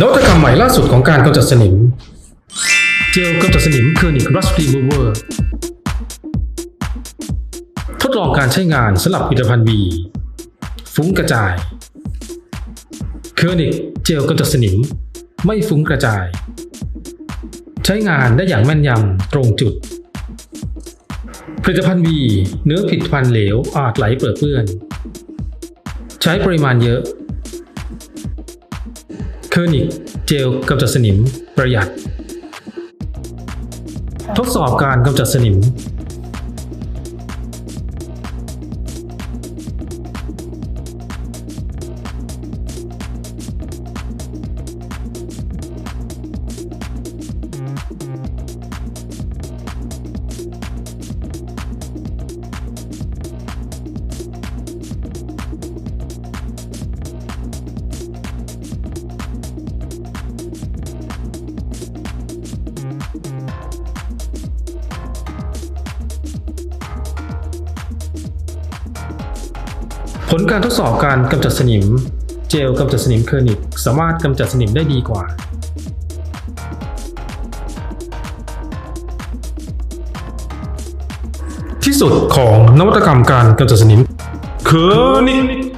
นวัตกรรมใหม่ล่าสุดของการกำจัดสนิม เจลกำจัดสนิมเคอร์นิกรัสรีมูเวอร์ทดลองการใช้งานสำหรับผลิตภัณฑ์วีฟุ้งกระจายเคอร์นิกเจลกำจัดสนิม ไม่ฟุ้งกระจาย ใช้งานได้อย่างแม่นยำตรงจุด ผลิตภัณฑ์วีเนื้อผลิตภัณฑ์เหลวอาจไหลเปื้อนเปื้อนใช้ปริมาณเยอะ เคอร์นิกเจลกำจัดสนิมประหยัด ทดสอบการกำจัดสนิม ลการทดสอบการกำจัดสนิม เจลกำจัดสนิมเคอร์นิกสามารถกำจัดสนิมได้ดีกว่าที่สุดของนวัตกรรมการกำจัดสนิมเคอร์นิก